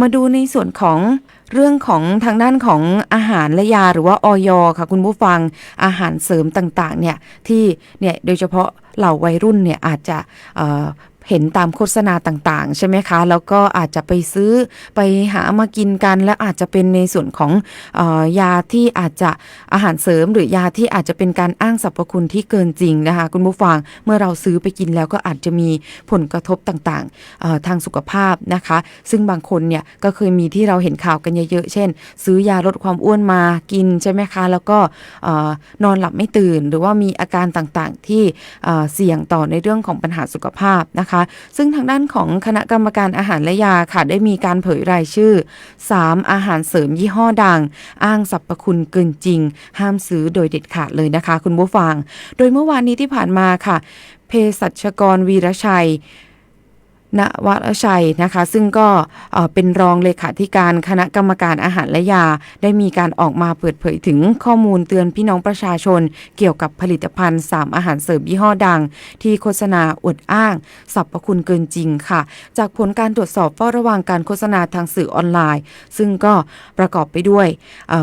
มาดูในส่วนของเรื่องของทางด้านของอาหารและยาหรือว่าออยค่ะคุณผู้ฟังอาหารเสริมต่างๆเนี่ยที่เนี่ยโดยเฉพาะเหล่าวัยรุ่นเนี่ยอาจจะ เห็นตามโฆษณาต่างๆ ใช่ไหมคะ แล้วก็อาจจะไปซื้อไปหามากินกัน และอาจจะเป็นในส่วนของออยาที่อาจจะอาหารเสริม หรือยาที่อาจจะเป็นการอ้างสรรพคุณที่เกินจริงนะคะคุณผู้ฟังเมื่อเราซื้อไปกินแล้วก็อาจจะมีผลกระทบต่างๆทางสุขภาพนะคะ ซึ่งบางคนเนี่ยก็เคยมีที่เราเห็นข่าวกันเยอะๆเช่น ซื้อยาลดความอ้วนมากินใช่ไหมคะ แล้วก็นอนหลับไม่ตื่น หรือว่ามีอาการต่างๆที่เสี่ยงต่อในเรื่องของปัญหาสุขภาพนะคะซึ่งทางด้านของคณะกรรมการอาหารและยาค่ะได้มีการเผยรายชื่อ 3 อาหารเสริมยี่ห้อดัง อ้างสรรพคุณเกินจริง ห้ามซื้อโดยเด็ดขาดเลยนะคะ คุณผู้ฟัง โดยเมื่อวานนี้ที่ผ่านมาค่ะเภสัชกรวีรชัย ณวรชัยนะคะ ซึ่งก็เป็นรองเลขาธิการคณะกรรมการอาหารและยา ได้มีการออกมาเปิดเผยถึงข้อมูลเตือนพี่น้องประชาชน เกี่ยวกับผลิตภัณฑ์ 3 อาหารเสริมยี่ห้อดัง ที่โฆษณาอวดอ้างสรรพคุณเกินจริงค่ะ จากผลการตรวจสอบเฝ้าระวังการโฆษณาทางสื่อออนไลน์ ซึ่งก็ประกอบไปด้วย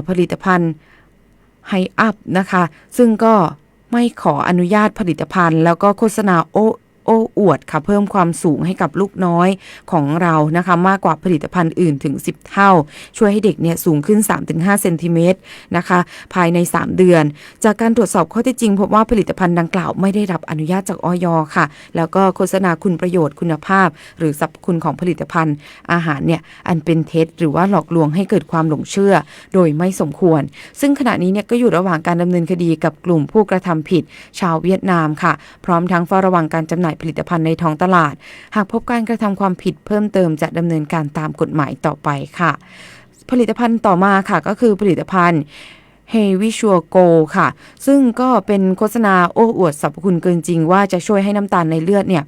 ผลิตภัณฑ์ไฮอัพนะคะ ซึ่งก็ไม่ขออนุญาตผลิตภัณฑ์ แล้วก็โฆษณาโอ โอ้อวดค่ะเพิ่มความสูงให้กับลูกน้อยของเรานะคะมากกว่าผลิตภัณฑ์อื่นถึง 10 เท่า ช่วยให้เด็กเนี่ยสูงขึ้น 3-5เซนติเมตรนะคะภายใน 3 เดือน จากการตรวจสอบข้อเท็จจริงพบว่าผลิตภัณฑ์ดังกล่าวไม่ได้รับอนุญาตจากออยค่ะ แล้วก็โฆษณาคุณประโยชน์คุณภาพ หรือสรรพคุณของผลิตภัณฑ์ อาหารเนี่ยอันเป็นเท็จ หรือว่าหลอกลวงให้เกิดความหลงเชื่อ โดยไม่สมควร ซึ่งขณะนี้เนี่ยก็อยู่ระหว่างการดำเนินคดีกับกลุ่มผู้กระทำผิด ชาวเวียดนามค่ะ พร้อมทั้งเฝ้าระวังการจำหน่ายายผลิตภัณฑ์ในท้องตลาด หากพบการกระทำความผิดเพิ่มเติมจะดำเนินการตามกฎหมายต่อไปค่ะ ผลิตภัณฑ์ต่อมาค่ะก็คือผลิตภัณฑ์ เฮวิชัวโกค่ะ ซึ่งก็เป็นโฆษณาโอ้อวดสรรพคุณเกินจริงว่าจะช่วยให้น้ำตาลในเลือดเนี่ย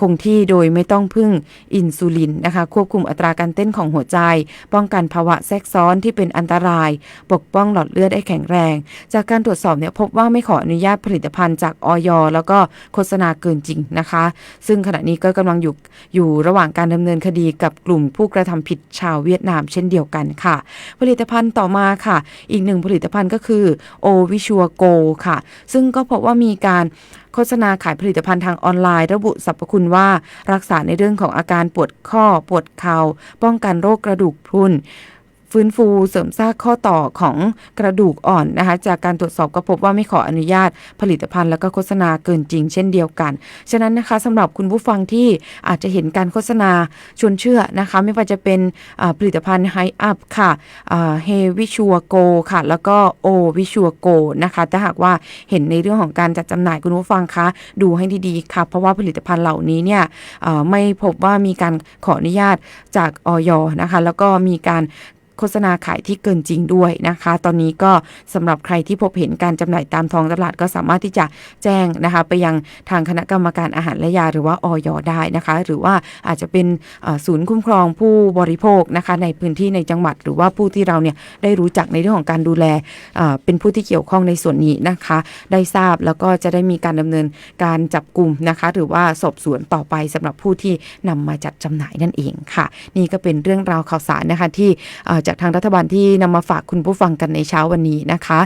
คงที่โดยไม่ต้องพึ่งอินซูลินนะคะ ควบคุมอัตราการเต้นของหัวใจ ป้องกันภาวะแทรกซ้อนที่เป็นอันตราย ปกป้องหลอดเลือดให้แข็งแรง จากการตรวจสอบเนี่ยพบว่าไม่ขออนุญาตผลิตภัณฑ์จากออยแล้วก็โฆษณาเกินจริงนะคะ ซึ่งขณะนี้ก็กำลังอยู่อยู่ระหว่างการดำเนินคดีกับกลุ่มผู้กระทำผิดชาวเวียดนามเช่นเดียวกันค่ะ ผลิตภัณฑ์ต่อมาค่ะ อีกหนึ่งผลิตตภัณฑ์ก็คือโอวิชัวโกค่ะ ซึ่งก็พบว่ามีการโฆษณาขายผลิตภัณฑ์ทางออนไลน์ ระบุสรรพคุณว่ารักษาในเรื่องของอาการปวดข้อ ปวดเข่าป้องกันโรคกระดูกพรุน ฟื้นฟูเสริมสร้างข้อต่อของกระดูกอ่อนนะคะจากการตรวจสอบก็พบว่าไม่ขออนุญาตผลิตภัณฑ์แล้วก็โฆษณาเกินจริงเช่นเดียวกัน ฉะนั้นนะคะสำหรับคุณผู้ฟังที่อาจจะเห็นการโฆษณาชวนเชื่อนะคะ ไม่ว่าจะเป็นผลิตภัณฑ์ไฮอัพค่ะเฮวิชัวโกค่ะ แล้วก็โอวิชัวโกนะคะถ้าหากว่าเห็นในเรื่องของการจัดจำหน่ายคุณผู้ฟังคะดูให้ดีๆค่ะเพราะว่าผลิตภัณฑ์เหล่านี้เนี่ยไม่พบว่ามีการขออนุญาตจากออยนะคะ แล้วก็มีการ โฆษณาขายที่เกินจริงด้วยนะคะ ตอนนี้ก็สำหรับใครที่พบเห็นการจำหน่ายตามท้องตลาดก็สามารถที่จะแจ้งนะคะ ไปยังทางคณะกรรมการอาหารและยาหรือว่าออยได้นะคะ หรือว่าอาจจะเป็นศูนย์คุ้มครองผู้บริโภคนะคะในพื้นที่ในจังหวัด หรือว่าผู้ที่เราเนี่ยได้รู้จักในเรื่องของการดูแลเป็นผู้ที่เกี่ยวข้องในส่วนนี้นะคะ ได้ทราบแล้วก็จะได้มีการดำเนินการจับกลุ่มนะคะ หรือว่าสอบสวนต่อไปสำหรับผู้ที่นำมาจัดจำหน่ายนั่นเองค่ะ นี่ก็เป็นเรื่องราวข่าวสารนะคะที่เอ่อจากทางรัฐบาลที่นำมาฝากคุณผู้ฟังกันในเช้าวันนี้นะคะ